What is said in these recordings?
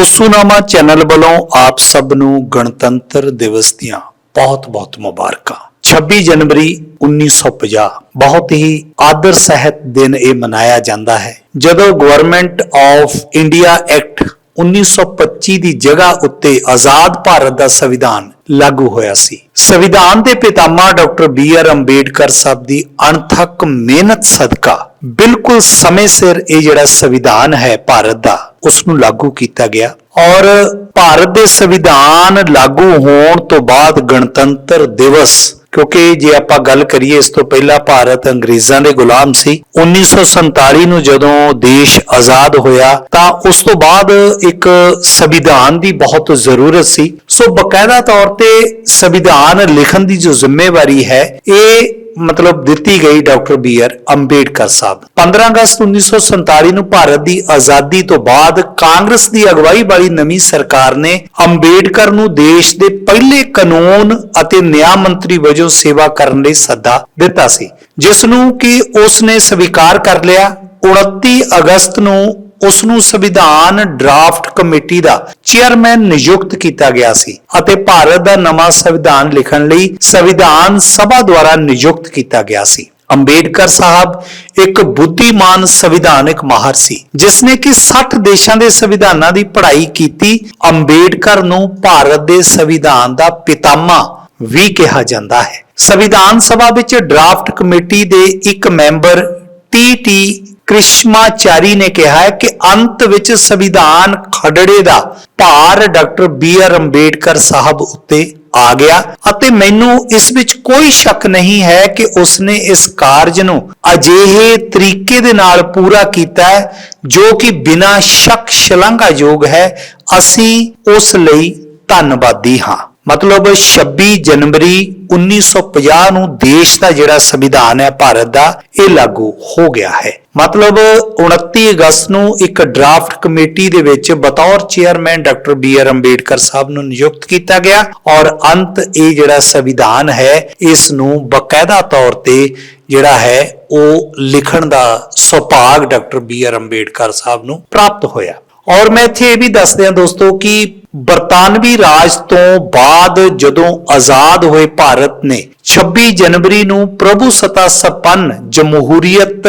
ਓਸੂਨਾਮਾ channel ਵੱਲੋਂ ਆਪ ਸਭ ਨੂੰ ਗਣਤੰਤਰ ਦਿਵਸ ਦੀਆਂ ਬਹੁਤ-ਬਹੁਤ ਮੁਬਾਰਕਾਂ। 26 ਜਨਵਰੀ 1950 ਬਹੁਤ ਹੀ ਆਦਰ ਸਹਿਤ ਦਿਨ ਇਹ ਮਨਾਇਆ ਜਾਂਦਾ ਹੈ। ਜਦੋਂ ਗਵਰਨਮੈਂਟ ਆਫ ਇੰਡੀਆ ਐਕਟ 1925 ਦੀ ਜਗ੍ਹਾ ਉੱਤੇ ਆਜ਼ਾਦ ਭਾਰਤ ਦਾ ਸੰਵਿਧਾਨ ਲਾਗੂ ਹੋਇਆ ਸੀ। ਸੰਵਿਧਾਨ ਦੇ ਪਿਤਾਮਾ doctor B R Ambedkar sahib ਦੀ ਅਣਥੱਕ ਮਿਹਨਤ ਸਦਕਾ ਬਿਲਕੁਲ ਸਮੇਂ ਸਿਰ ਇਹ ਜਿਹੜਾ ਸੰਵਿਧਾਨ ਹੈ ਭਾਰਤ ਦਾ ਉਸ ਨੂੰ ਲਾਗੂ ਕੀਤਾ ਗਿਆ। ਔਰ ਭਾਰਤ ਦੇ ਸੰਵਿਧਾਨ ਲਾਗੂ ਹੋਣ ਤੋਂ ਬਾਅਦ ਗਣਤੰਤਰ ਦਿਵਸ, ਕਿਉਂਕਿ ਜੇ ਆਪਾਂ ਗੱਲ ਕਰੀਏ ਇਸ ਤੋਂ ਪਹਿਲਾਂ ਭਾਰਤ ਅੰਗਰੇਜ਼ਾਂ ਦੇ ਗੁਲਾਮ ਸੀ 1947 ਨੂੰ ਜਦੋਂ ਦੇਸ਼ ਆਜ਼ਾਦ ਹੋਇਆ, ਤਾਂ ਉਸ ਤੋਂ ਬਾਅਦ ਇੱਕ ਸੰਵਿਧਾਨ ਦੀ ਬਹੁਤ ਜ਼ਰੂਰਤ ਸੀ। ਸੋ ਬਕਾਇਦਾ ਤੌਰ ਤੇ ਸੰਵਿਧਾਨ ਲਿਖਣ ਦੀ ਜੋ ਜ਼ਿੰਮੇਵਾਰੀ ਹੈ, ਇਹ ਮਤਲਬ ਦਿੱਤੀ ਗਈ doctor B R Ambedkar sahib. 15 ਅਗਸਤ 1947 ਨੂੰ ਭਾਰਤ ਦੀ ਆਜ਼ਾਦੀ ਤੋਂ ਬਾਅਦ ਕਾਂਗਰਸ ਦੀ ਅਗਵਾਈ ਵਾਲੀ ਨਵੀਂ ਸਰਕਾਰ ਨੇ ਅੰਬੇਡਕਰ ਨੂੰ ਦੇਸ਼ ਦੇ ਪਹਿਲੇ ਕਾਨੂੰਨ ਅਤੇ ਨਿਆਂ ਮੰਤਰੀ ਵਜੋਂ ਸੇਵਾ ਕਰਨ ਲਈ ਸੱਦਾ ਦਿੱਤਾ ਸੀ। ਜਿਸ ਨੂੰ ਕਿ ਉਸ ਨੇ ਸਵੀਕਾਰ ਕਰ ਲਿਆ। 29 ਅਗਸਤ ਨੂੰ ਉਸ ਨੂੰ ਸੰਵਿਧਾਨ ਡਰਾਫਟ ਕਮੇਟੀ ਦਾ ਚੇਅਰਮੈਨ ਨਿਯੁਕਤ ਕੀਤਾ ਗਿਆ ਸੀ ਅਤੇ ਭਾਰਤ ਦਾ ਨਵਾਂ ਸੰਵਿਧਾਨ ਲਿਖਣ ਲਈ ਸੰਵਿਧਾਨ ਸਭਾ ਦੁਆਰਾ ਨਿਯੁਕਤ ਕੀਤਾ ਗਿਆ ਸੀ। ਅੰਬੇਡਕਰ ਸਾਹਿਬ ਇੱਕ ਬੁੱਧੀਮਾਨ ਸੰਵਿਧਾਨਕ ਮਾਹਰ ਸੀ ਜਿਸ ਨੇ ਕਿ 60 ਦੇਸ਼ਾਂ ਦੇ ਸੰਵਿਧਾਨਾਂ ਦੀ ਪੜ੍ਹਾਈ ਕੀਤੀ। ਅੰਬੇਡਕਰ ਨੂੰ ਭਾਰਤ ਦੇ ਸੰਵਿਧਾਨ ਦਾ ਪਿਤਾਮਾ ਵੀ ਕਿਹਾ ਜਾਂਦਾ ਹੈ। ਸੰਵਿਧਾਨ ਸਭਾ ਵਿੱਚ ਡਰਾਫਟ ਕਮੇਟੀ ਦੇ ਇੱਕ ਮੈਂਬਰ ਟੀ ਟੀ ਕ੍ਰਿਸ਼ਮਾਚਾਰੀ ਨੇ ਕਿਹਾ ਹੈ ਕਿ ਅੰਤ ਵਿੱਚ ਸੰਵਿਧਾਨ ਖਰੜੇ ਦਾ ਭਾਰ doctor B R Ambedkar sahib ਉੱਤੇ ਆ ਗਿਆ ਅਤੇ ਮੈਨੂੰ ਇਸ ਵਿੱਚ ਕੋਈ ਸ਼ੱਕ ਨਹੀਂ ਹੈ ਕਿ ਉਸਨੇ ਇਸ ਕਾਰਜ ਨੂੰ ਅਜਿਹੇ ਤਰੀਕੇ ਦੇ ਨਾਲ ਪੂਰਾ ਕੀਤਾ ਹੈ, ਜੋ ਕਿ ਬਿਨਾਂ ਸ਼ੱਕ ਸ਼ਲਾਘਾਯੋਗ ਹੈ। ਅਸੀਂ ਉਸ ਲਈ ਧੰਨਵਾਦੀ ਹਾਂ। ਮਤਲਬ 26 ਜਨਵਰੀ 1950 ਨੂੰ ਦੇਸ਼ ਦਾ ਜਿਹੜਾ ਸੰਵਿਧਾਨ ਹੈ, ਭਾਰਤ ਦਾ, ਇਹ ਲਾਗੂ ਹੋ ਗਿਆ ਹੈ। ਮਤਲਬ 29 ਅਗਸਤ ਨੂੰ ਇੱਕ ਡਰਾਫਟ ਕਮੇਟੀ ਦੇ ਵਿੱਚ ਬਤੌਰ chairman doctor B R Ambedkar sahib ਨੂੰ ਨਿਯੁਕਤ ਕੀਤਾ ਗਿਆ ਔਰ ਅੰਤ ਇਹ ਜਿਹੜਾ ਸੰਵਿਧਾਨ ਹੈ, ਇਸ ਨੂੰ ਬਕਾਇਦਾ ਤੌਰ ਤੇ ਜਿਹੜਾ ਹੈ, ਉਹ ਲਿਖਣ ਦਾ ਸੁਭਾਗ doctor B R Ambedkar sahib ਨੂੰ ਪ੍ਰਾਪਤ ਹੋਇਆ। ਔਰ ਮੈਂ ਇੱਥੇ ਇਹ ਵੀ ਦੱਸ ਦਿਆਂ ਦੋਸਤੋ ਕਿ ਬਰਤਾਨਵੀ ਰਾਜ ਤੋਂ ਬਾਅਦ ਜਦੋਂ ਆਜ਼ਾਦ ਹੋਏ ਭਾਰਤ ਨੇ 26 ਜਨਵਰੀ ਨੂੰ ਪ੍ਰਭੂ ਸਤਾ ਸੰਪੰਨ ਜਮਹੂਰੀਅਤ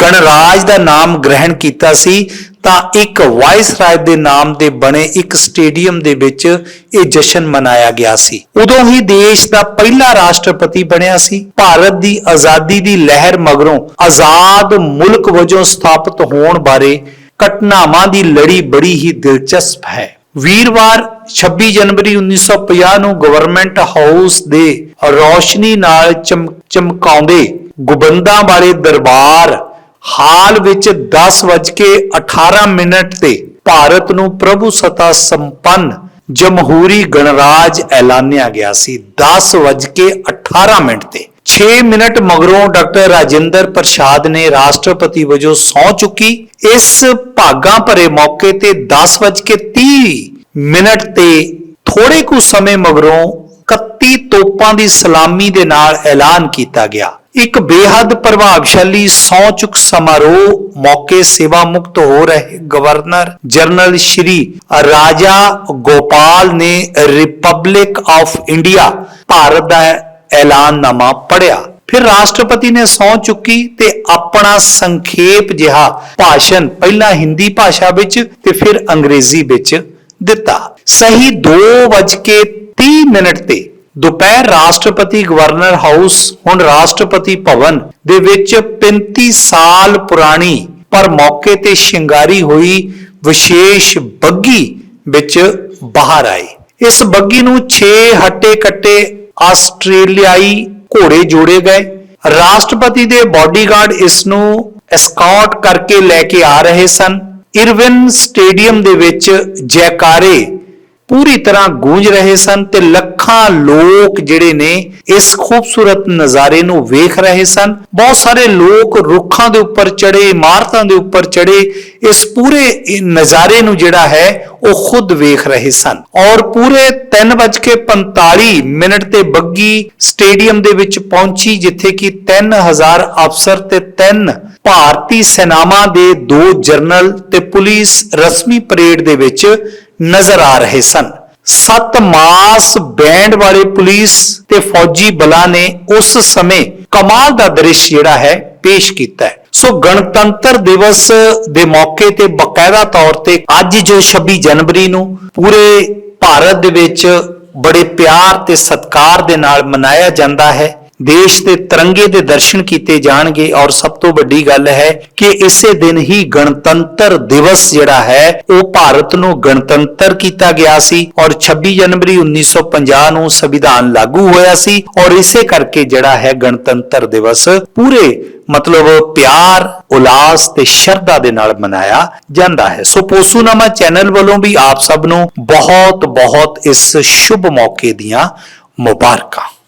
ਗਣਰਾਜ ਦਾ ਨਾਮ ਗ੍ਰਹਿਣ ਕੀਤਾ ਸੀ, ਤਾਂ ਇੱਕ ਵਾਇਸ ਰਾਜ ਦੇ ਨਾਮ ਦੇ ਬਣੇ ਇੱਕ ਸਟੇਡੀਅਮ ਦੇ ਵਿੱਚ ਇਹ ਜਸ਼ਨ ਮਨਾਇਆ ਗਿਆ ਸੀ। ਉਦੋਂ ਹੀ ਦੇਸ਼ ਦਾ ਪਹਿਲਾ ਰਾਸ਼ਟਰਪਤੀ ਬਣਿਆ ਸੀ। ਭਾਰਤ ਦੀ ਆਜ਼ਾਦੀ ਦੀ ਲਹਿਰ ਮਗਰੋਂ ਆਜ਼ਾਦ ਮੁਲਕ ਵਜੋਂ ਸਥਾਪਿਤ ਹੋਣ ਬਾਰੇ ਘਟਨਾਵਾਂ ਦੀ ਲੜੀ ਬੜੀ ਹੀ ਦਿਲਚਸਪ ਹੈ। ਵੀਰਵਾਰ 26 ਜਨਵਰੀ 1950 ਨੂੰ ਗਵਰਨਮੈਂਟ ਹਾਊਸ ਦੇ ਰੌਸ਼ਨੀ ਨਾਲ ਚਮਕਾਉਂਦੇ ਗੁਬੰਦਾਂ ਵਾਲੇ ਦਰਬਾਰ ਹਾਲ ਵਿੱਚ 10:18 ਮਿੰਟ ਤੇ ਭਾਰਤ ਨੂੰ ਪ੍ਰਭੂ ਸਤਾ ਸੰਪੰਨ ਜਮਹੂਰੀ ਗਣਰਾਜ ਐਲਾਨਿਆ ਗਿਆ ਸੀ 10:18 ਮਿੰਟ ਤੇ। 6 ਮਿੰਟ ਮਗਰੋਂ ਡਾਕਟਰ ਰਾਜਿੰਦਰ ਪ੍ਰਸਾਦ ਨੇ ਰਾਸ਼ਟਰਪਤੀ ਵਜੋਂ ਸਹੁੰ ਚੁੱਕੀ। ਇਸ ਭਾਗਾਂ ਭਰੇ ਮੌਕੇ ਤੇ 10:30 ਮਿੰਟ ਤੇ ਥੋੜੇ ਕੁ ਸਮੇਂ ਮਗਰੋਂ 31 ਤੋਪਾਂ ਦੀ ਸਲਾਮੀ ਦੇ ਨਾਲ ਐਲਾਨ ਕੀਤਾ ਗਿਆ। ਇੱਕ ਬੇਹੱਦ ਪ੍ਰਭਾਵਸ਼ਾਲੀ ਸਹੁੰ ਚੁੱਕ ਸਮਾਰੋਹ ਮੌਕੇ ਸੇਵਾ ਮੁਕਤ ਹੋ ਰਹੇ ਗਵਰਨਰ ਜਨਰਲ ਸ਼੍ਰੀ ਰਾਜਾ ਗੋਪਾਲ ਨੇ ਰਿਪਬਲਿਕ ਆਫ ਇੰਡੀਆ ਭਾਰਤ ਦਾ ਐਲਾਨਨਾਮਾ ਪੜਿਆ ਫਿਰ ਰਾਸ਼ਟਰਪਤੀ ਨੇ ਸਹੁੰ ਚੁੱਕੀ ਤੇ ਆਪਣਾ ਸੰਖੇਪ ਜਿਹਾ ਭਾਸ਼ਣ ਪਹਿਲਾਂ ਹਿੰਦੀ ਭਾਸ਼ਾ ਵਿੱਚ ਤੇ ਫਿਰ ਅੰਗਰੇਜ਼ੀ ਵਿੱਚ ਦਿੱਤਾ। ਸਹੀ 2:30 ਮਿੰਟ ਤੇ ਦੁਪਹਿਰ ਰਾਸ਼ਟਰਪਤੀ ਗਵਰਨਰ ਹਾਊਸ, ਹੁਣ ਰਾਸ਼ਟਰਪਤੀ ਭਵਨ ਦੇ ਵਿੱਚ 35 ਸਾਲ ਪੁਰਾਣੀ ਪਰ ਮੌਕੇ ਤੇ ਸ਼ਿੰਗਾਰੀ ਹੋਈ ਵਿਸ਼ੇਸ਼ ਬੱਗੀ ਵਿੱਚ ਬਾਹਰ ਆਏ। ਇਸ ਬੱਗੀ ਨੂੰ 6 ਹੱਟੇ ਕੱਟੇ ਆਸਟ੍ਰੇਲੀਆਈ ਘੋੜੇ ਜੋੜੇ ਗਏ। ਰਾਸ਼ਟਰਪਤੀ ਦੇ ਬਾਡੀਗਾਰਡ ਇਸ ਨੂੰ ਐਸਕਾਰਟ ਕਰਕੇ ਲੈ ਕੇ ਆ ਰਹੇ ਸਨ। ਇਰਵਿਨ ਸਟੇਡੀਅਮ ਦੇ ਵਿੱਚ ਜੈਕਾਰੇ ਪੂਰੀ ਤਰ੍ਹਾਂ ਗੂੰਜ ਰਹੇ ਸਨ ਤੇ ਲੱਖਾਂ ਲੋਕ ਜਿਹੜੇ ਨੇ ਇਸ ਖੂਬਸੂਰਤ ਨਜ਼ਾਰੇ ਨੂੰ ਵੇਖ ਰਹੇ ਸਨ। ਬਹੁਤ ਸਾਰੇ ਲੋਕ ਰੁੱਖਾਂ ਦੇ ਉੱਪਰ ਚੜੇ ਇਮਾਰਤਾਂ ਦੇ ਉੱਪਰ ਚੜੇ ਇਸ ਪੂਰੇ ਨਜ਼ਾਰੇ ਨੂੰ ਜਿਹੜਾ ਹੈ ਉਹ ਖੁਦ ਵੇਖ ਰਹੇ ਸਨ। ਔਰ ਪੂਰੇ 3:45 ਮਿੰਟ ਤੇ ਬੱਗੀ ਸਟੇਡੀਅਮ ਦੇ ਵਿੱਚ ਪਹੁੰਚੀ, ਜਿੱਥੇ ਕਿ 3000 ਅਫਸਰ ਤੇ 3 ਭਾਰਤੀ ਸੈਨਾਵਾਂ ਦੇ ਦੋ ਜਰਨਲ ਤੇ ਪੁਲਿਸ ਰਸਮੀ ਪਰੇਡ ਦੇ ਵਿੱਚ ਨਜ਼ਰ ਆ ਰਹੇ ਸਨ। ਸੱਤ ਮਾਸ ਬੈਂਡ ਵਾਲੇ ਪੁਲਿਸ ਤੇ ਫੌਜੀ ਬਲਾਂ ਨੇ ਉਸ ਸਮੇਂ ਕਮਾਲ ਦਾ ਦ੍ਰਿਸ਼ ਜਿਹੜਾ ਹੈ ਪੇਸ਼ ਕੀਤਾ ਹੈ। ਸੋ ਗਣਤੰਤਰ ਦਿਵਸ ਦੇ ਮੌਕੇ ਤੇ ਬਕਾਇਦਾ ਤੌਰ ਤੇ ਅੱਜ ਜੋ 26 ਜਨਵਰੀ ਨੂੰ ਪੂਰੇ ਭਾਰਤ ਦੇ ਵਿੱਚ ਬੜੇ ਪਿਆਰ ਤੇ ਸਤਿਕਾਰ ਦੇ ਨਾਲ ਮਨਾਇਆ ਜਾਂਦਾ ਹੈ ਦੇਸ਼ ਦੇ ਤਿਰੰਗੇ ਦੇ ਦਰਸ਼ਨ ਕੀਤੇ ਜਾਣਗੇ ਔਰ ਸਭ ਤੋਂ ਵੱਡੀ ਗੱਲ ਹੈ ਕਿ ਇਸੇ ਦਿਨ ਹੀ ਗਣਤੰਤਰ ਦਿਵਸ ਜਿਹੜਾ ਹੈ, ਉਹ ਭਾਰਤ ਨੂੰ ਗਣਤੰਤਰ ਕੀਤਾ ਗਿਆ ਸੀ ਔਰ 26 ਜਨਵਰੀ 1950 ਨੂੰ ਸੰਵਿਧਾਨ ਲਾਗੂ ਹੋਇਆ ਸੀ ਔਰ ਇਸੇ ਕਰਕੇ ਜਿਹੜਾ ਹੈ ਗਣਤੰਤਰ ਦਿਵਸ ਪੂਰੇ ਮਤਲਬ ਪਿਆਰ, ਉਲਾਸ ਤੇ ਸ਼ਰਧਾ ਦੇ ਨਾਲ ਮਨਾਇਆ ਜਾਂਦਾ ਹੈ। ਸੋ ਪੋਸੂਨਾਮਾ ਚੈਨਲ ਵੱਲੋਂ ਵੀ ਆਪ ਸਭ ਨੂੰ ਬਹੁਤ ਬਹੁਤ ਇਸ ਸ਼ੁਭ ਮੌਕੇ ਦੀਆਂ ਮੁਬਾਰਕਾਂ।